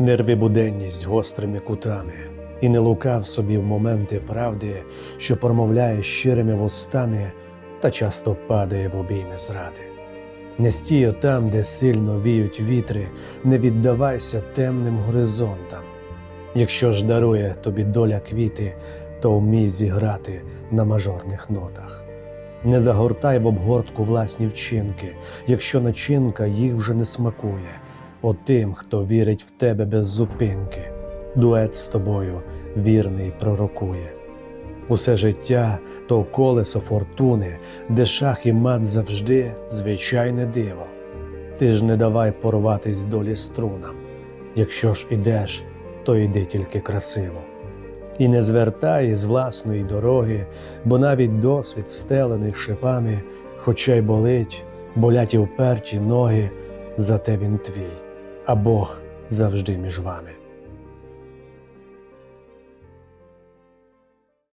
Нерви буденність гострими кутами, і не лукав собі в моменти правди, що промовляє щирими вустами та часто падає в обійми зради. Не стій там, де сильно віють вітри, не віддавайся темним горизонтам. Якщо ж дарує тобі доля квіти, то вмій зіграти на мажорних нотах. Не загортай в обгортку власні вчинки, якщо начинка їх вже не смакує. Отим, хто вірить в тебе без зупинки, дует з тобою вірний пророкує. Усе життя то колесо фортуни, де шах і мат завжди звичайне диво. Ти ж не давай порватись долі струнам. Якщо ж ідеш, то йди тільки красиво. І не звертай з власної дороги, бо навіть досвід стелений шипами, хоча й болить, болять і вперті ноги, зате він твій, а Бог завжди між вами.